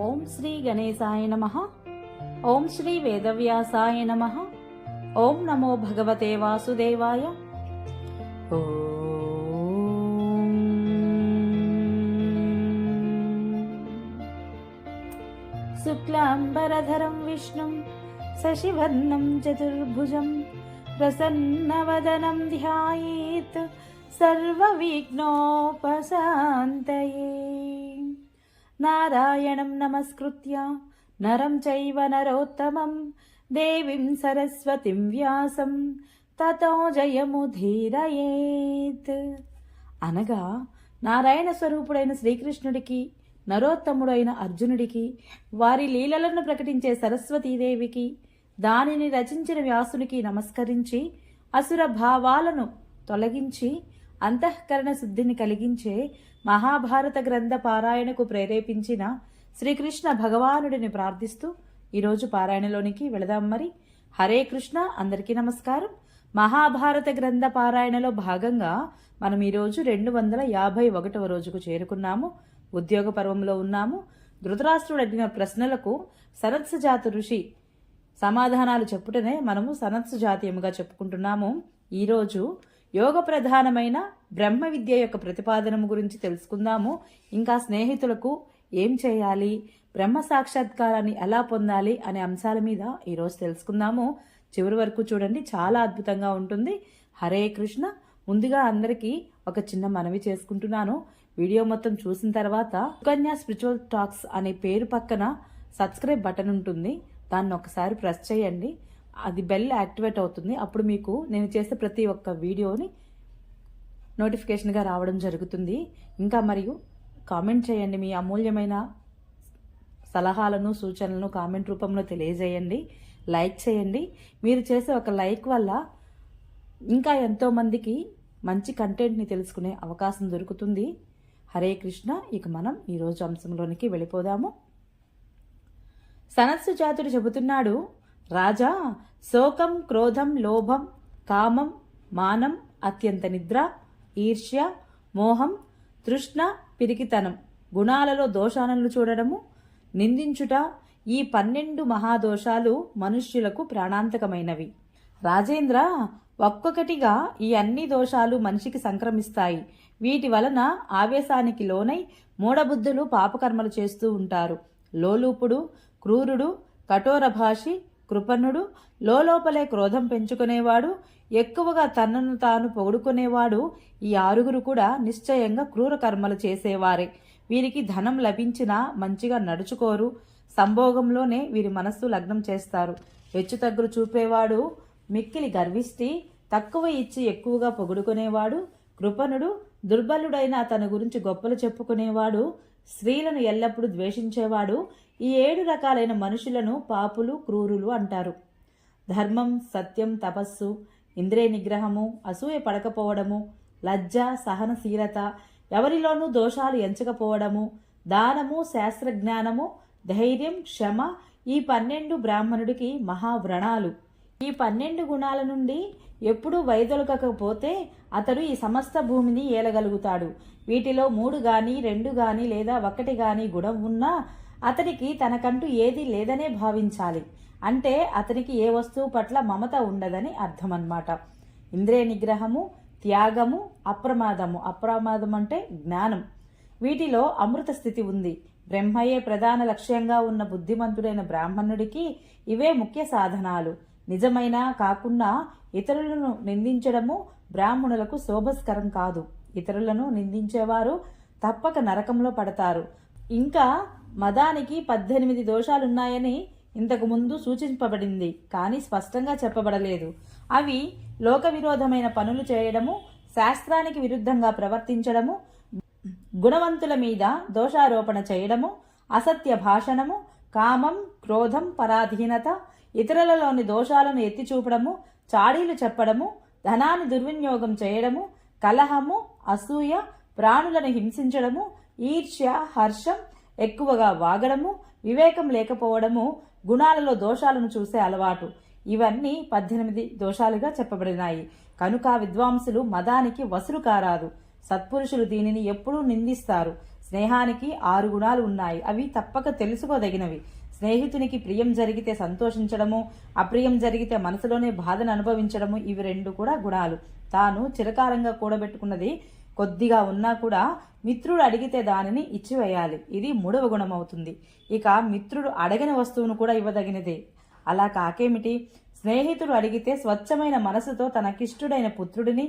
ఓం శ్రీ గణేశాయ నమ ఓం శ్రీ వేదవ్యాసాయ నమ ఓం నమో భగవతే వాసుదేవాయ ఓం. శుక్లాంబరధరం విష్ణుం శశివర్ణం చతుర్భుజం ప్రసన్నవదనం ధ్యాయేత్ సర్వవిఘ్నోపశాంతయే నారాయణం నమస్కృత్య. నరం చైవ నరోత్తమం. దేవీం సరస్వతిం వ్యాసం. తతో జయముధీరయేత్ అనగా నారాయణ స్వరూపుడైన శ్రీకృష్ణుడికి నరోత్తముడైన అర్జునుడికి వారి లీలలను ప్రకటించే సరస్వతీదేవికి దానిని రచించిన వ్యాసునికి నమస్కరించి అసుర భావాలను తొలగించి అంతఃకరణ శుద్ధిని కలిగించే మహాభారత గ్రంథ పారాయణకు ప్రేరేపించిన శ్రీకృష్ణ భగవానుడిని ప్రార్థిస్తూ ఈరోజు పారాయణలోనికి వెళదాం మరి. హరే కృష్ణ అందరికీ నమస్కారం. మహాభారత గ్రంథ పారాయణలో భాగంగా మనం ఈరోజు రెండు వందల యాభై ఒకటవ రోజుకు చేరుకున్నాము. ఉద్యోగ పర్వంలో ఉన్నాము. ధృతరాష్ట్రుడు అడిగిన ప్రశ్నలకు సరత్స జాతి ఋషి సమాధానాలు చెప్పుటనే మనము సనత్సు జాతీయముగా చెప్పుకుంటున్నాము. ఈరోజు యోగ ప్రధానమైన బ్రహ్మ విద్య యొక్క ప్రతిపాదనము గురించి తెలుసుకుందాము. ఇంకా స్నేహితులకు ఏం చేయాలి? బ్రహ్మ సాక్షాత్కారాన్ని ఎలా పొందాలి అనే అంశాల మీద ఈరోజు తెలుసుకుందాము. చివరి వరకు చూడండి చాలా అద్భుతంగా ఉంటుంది. హరే కృష్ణ. ముందుగా అందరికీ ఒక చిన్న మనవి చేసుకుంటున్నాను. వీడియో మొత్తం చూసిన తర్వాత సుకన్య స్పిరిచువల్ టాక్స్ అనే పేరు పక్కన సబ్స్క్రైబ్ బటన్ ఉంటుంది. దాన్ని ఒకసారి ప్రెస్ చేయండి. అది బెల్ యాక్టివేట్ అవుతుంది. అప్పుడు మీకు నేను చేసే ప్రతి ఒక్క వీడియోని నోటిఫికేషన్గా రావడం జరుగుతుంది. ఇంకా మరియు కామెంట్ చేయండి. మీ అమూల్యమైన సలహాలను సూచనలను కామెంట్ రూపంలో తెలియజేయండి. లైక్ చేయండి. మీరు చేసే ఒక లైక్ వల్ల ఇంకా ఎంతోమందికి మంచి కంటెంట్ని తెలుసుకునే అవకాశం దొరుకుతుంది. హరే కృష్ణ. ఇక మనం ఈరోజు అంశంలోనికి వెళ్ళిపోదాము. సనత్సు జాతుడు చెబుతున్నాడు రాజా శోకం క్రోధం లోభం కామం మానం అత్యంత నిద్ర ఈర్ష్య మోహం తృష్ణ పిరికితనం. గుణాలలో దోషాలను చూడడము నిందించుట ఈ పన్నెండు మహాదోషాలు మనుష్యులకు ప్రాణాంతకమైనవి. రాజేంద్ర ఒక్కొక్కటిగా ఈ అన్ని దోషాలు మనిషికి సంక్రమిస్తాయి. వీటి వలన ఆవేశానికి లోనై మూఢబుద్ధులు పాపకర్మలు చేస్తూ ఉంటారు. లోలూపుడు క్రూరుడు కఠోర భాషి కృపణుడు లోపలే క్రోధం పెంచుకునేవాడు ఎక్కువగా తనను తాను పొగుడుకునేవాడు ఈ ఆరుగురు కూడా నిశ్చయంగా క్రూర కర్మలు చేసేవారే. వీరికి ధనం లభించినా మంచిగా నడుచుకోరు. సంభోగంలోనే వీరి మనస్సు లగ్నం చేస్తారు. హెచ్చుతగ్గులు చూపేవాడు మిక్కిలి గర్విష్టి తక్కువ ఇచ్చి ఎక్కువగా పొగుడుకునేవాడు కృపణుడు దుర్బలుడైన తన గురించి గొప్పలు చెప్పుకునేవాడు స్త్రీలను ఎల్లప్పుడూ ద్వేషించేవాడు ఈ ఏడు రకాలైన మనుషులను పాపులు క్రూరులు అంటారు. ధర్మం సత్యం తపస్సు ఇంద్రియ నిగ్రహము అసూయ పడకపోవడము లజ్జ సహనశీలత ఎవరిలోనూ దోషాలు ఎంచకపోవడము దానము శాస్త్రజ్ఞానము ధైర్యం క్షమ ఈ పన్నెండు బ్రాహ్మణుడికి మహావ్రణాలు. ఈ పన్నెండు గుణాల నుండి ఎప్పుడూ వైదొలగకపోతే అతడు ఈ సమస్త భూమిని ఏలగలుగుతాడు. వీటిలో మూడు గాని రెండు గాని లేదా ఒకటి గాని గుణం ఉన్నా అతనికి తనకంటూ ఏది లేదనే భావించాలి. అంటే అతనికి ఏ వస్తువు పట్ల మమత ఉండదని అర్థం అన్నమాట ఇంద్రియ నిగ్రహము త్యాగము అప్రమాదము. అప్రమాదం అంటే జ్ఞానం. వీటిలో అమృత స్థితి ఉంది. బ్రహ్మయే ప్రధాన లక్ష్యంగా ఉన్న బుద్ధిమంతుడైన బ్రాహ్మణుడికి ఇవే ముఖ్య సాధనాలు. నిజమైన కాకుండా ఇతరులను నిందించడము బ్రాహ్మణులకు శోభస్కరం కాదు. ఇతరులను నిందించేవారు తప్పక నరకంలో పడతారు. ఇంకా మదానికి పద్దెనిమిది దోషాలున్నాయని ఇంతకు ముందు సూచింపబడింది కానీ స్పష్టంగా చెప్పబడలేదు. అవి లోక విరోధమైన పనులు చేయడము శాస్త్రానికి విరుద్ధంగా ప్రవర్తించడము గుణవంతుల మీద దోషారోపణ చేయడము అసత్య భాషణము కామం క్రోధం పరాధీనత ఇతరులలోని దోషాలను ఎత్తి చూపడము చాడీలు చెప్పడము ధనాన్ని దుర్వినియోగం చేయడము కలహము అసూయ ప్రాణులను హింసించడము ఈర్ష్య హర్షం ఎక్కువగా వాగడము వివేకం లేకపోవడము గుణాలలో దోషాలను చూసే అలవాటు. ఇవన్నీ పద్దెనిమిది దోషాలుగా చెప్పబడినాయి. కనుక విద్వాంసులు మదానికి వసులు కారాదు. సత్పురుషులు దీనిని ఎప్పుడూ నిందిస్తారు. స్నేహానికి ఆరు గుణాలు ఉన్నాయి. అవి తప్పక తెలుసుకోదగినవి. స్నేహితునికి ప్రియం జరిగితే సంతోషించడము అప్రియం జరిగితే మనసులోనే బాధను అనుభవించడము ఇవి రెండు కూడా గుణాలు. తాను చిరకాలంగా కూడబెట్టుకున్నది కొద్దిగా ఉన్నా కూడా మిత్రుడు అడిగితే దానిని ఇచ్చివేయాలి. ఇది మూడవ గుణం అవుతుంది ఇక మిత్రుడు అడగని వస్తువును కూడా ఇవ్వదగినదే. అలా కాకేమిటి? స్నేహితుడు అడిగితే స్వచ్ఛమైన మనసుతో తనకిష్టుడైన పుత్రుడిని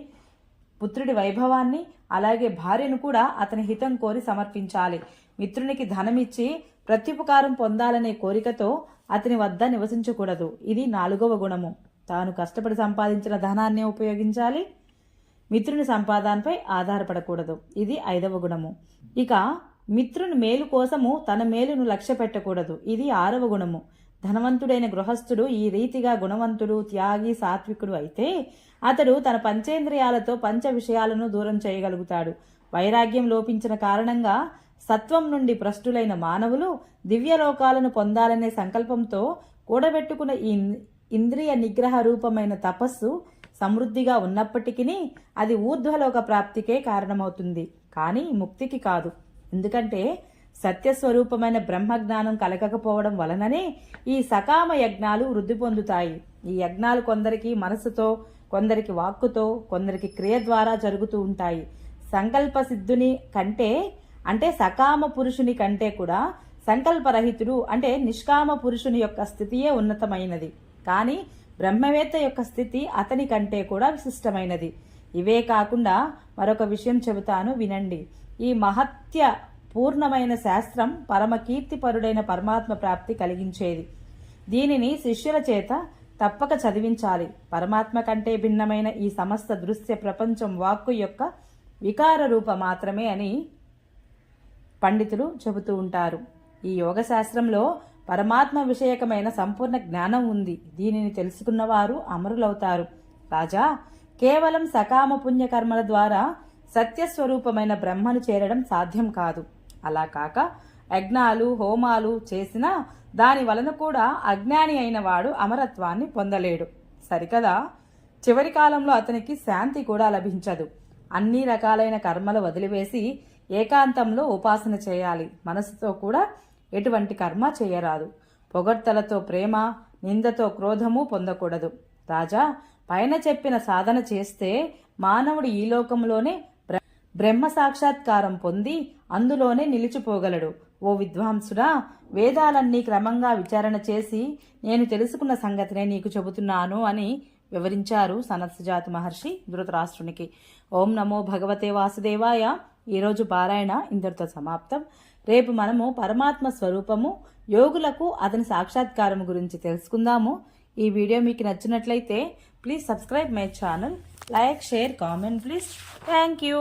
పుత్రుడి వైభవాన్ని అలాగే భార్యను కూడా అతని హితం కోరి సమర్పించాలి. మిత్రునికి ధనమిచ్చి ప్రత్యుపకారం పొందాలనే కోరికతో అతని వద్ద నివసించకూడదు. ఇది నాలుగవ గుణము. తాను కష్టపడి సంపాదించిన ధనాన్ని ఉపయోగించాలి. మిత్రుని సంపాదనపై ఆధారపడకూడదు. ఇది ఐదవ గుణము. ఇక మిత్రుని మేలు కోసము తన మేలును లక్ష్య పెట్టకూడదు. ఇది ఆరవ గుణము. ధనవంతుడైన గృహస్థుడు ఈ రీతిగా గుణవంతుడు త్యాగి సాత్వికుడు అయితే అతడు తన పంచేంద్రియాలతో పంచ విషయాలను దూరం చేయగలుగుతాడు. వైరాగ్యం లోపించిన కారణంగా సత్వం నుండి భ్రష్టులైన మానవులు దివ్యలోకాలను పొందాలనే సంకల్పంతో కూడబెట్టుకున్న ఈ ఇంద్రియ నిగ్రహ రూపమైన తపస్సు సమృద్ధిగా ఉన్నప్పటికీ అది ఊర్ధ్వలోక ప్రాప్తికే కారణమవుతుంది. కానీ ముక్తికి కాదు. ఎందుకంటే సత్యస్వరూపమైన బ్రహ్మజ్ఞానం కలగకపోవడం వలననే ఈ సకామ యజ్ఞాలు వృద్ధి పొందుతాయి. ఈ యజ్ఞాలు కొందరికి మనసుతో కొందరికి వాక్కుతో కొందరికి క్రియ ద్వారా జరుగుతూ ఉంటాయి. సంకల్ప సిద్ధుని కంటే అంటే సకామ పురుషుని కంటే కూడా సంకల్పరహితుడు అంటే నిష్కామ పురుషుని యొక్క స్థితియే ఉన్నతమైనది. కానీ బ్రహ్మవేత్త యొక్క స్థితి అతని కంటే కూడా విశిష్టమైనది. ఇవే కాకుండా మరొక విషయం చెబుతాను వినండి. ఈ మహత్య పూర్ణమైన శాస్త్రం పరమ కీర్తిపరుడైన పరమాత్మ ప్రాప్తి కలిగించేది. దీనిని శిష్యుల చేత తప్పక చదివించాలి. పరమాత్మ కంటే భిన్నమైన ఈ సమస్త దృశ్య ప్రపంచం వాక్కు యొక్క వికార రూప మాత్రమే అని పండితులు చెబుతూ ఉంటారు. ఈ యోగ శాస్త్రంలో పరమాత్మ విషయకమైన సంపూర్ణ జ్ఞానం ఉంది. దీనిని తెలుసుకున్నవారు అమరులవుతారు. రాజా కేవలం సకామ పుణ్యకర్మల ద్వారా సత్యస్వరూపమైన బ్రహ్మను చేరడం సాధ్యం కాదు. అలా కాక యజ్ఞాలు హోమాలు చేసినా దాని వలన కూడా అజ్ఞాని అయిన వాడు అమరత్వాన్ని పొందలేడు. సరికదా? చివరి కాలంలో అతనికి శాంతి కూడా లభించదు. అన్ని రకాలైన కర్మలు వదిలివేసి ఏకాంతంలో ఉపాసన చేయాలి. మనసుతో కూడా ఎటువంటి కర్మ చేయరాదు. పొగడ్తలతో ప్రేమ నిందతో క్రోధము పొందకూడదు. రాజా పైన చెప్పిన సాధన చేస్తే మానవుడు ఈ లోకంలోనే బ్రహ్మ సాక్షాత్కారం పొంది అందులోనే నిలిచిపోగలడు. ఓ విద్వాంసుడా వేదాలన్నీ క్రమంగా విచారణ చేసి నేను తెలుసుకున్న సంగతినే నీకు చెబుతున్నాను అని వివరించారు సనత్సజాతి మహర్షి ధృతరాష్ట్రునికి. ఓం నమో భగవతే వాసుదేవాయ. ఈరోజు పారాయణ ఇంతటితో సమాప్తం. రేపు మనము పరమాత్మ స్వరూపము యోగులకు అతని సాక్షాత్కారం గురించి తెలుసుకుందాము. ఈ వీడియో మీకు నచ్చినట్లయితే please subscribe my channel like share comment please thank you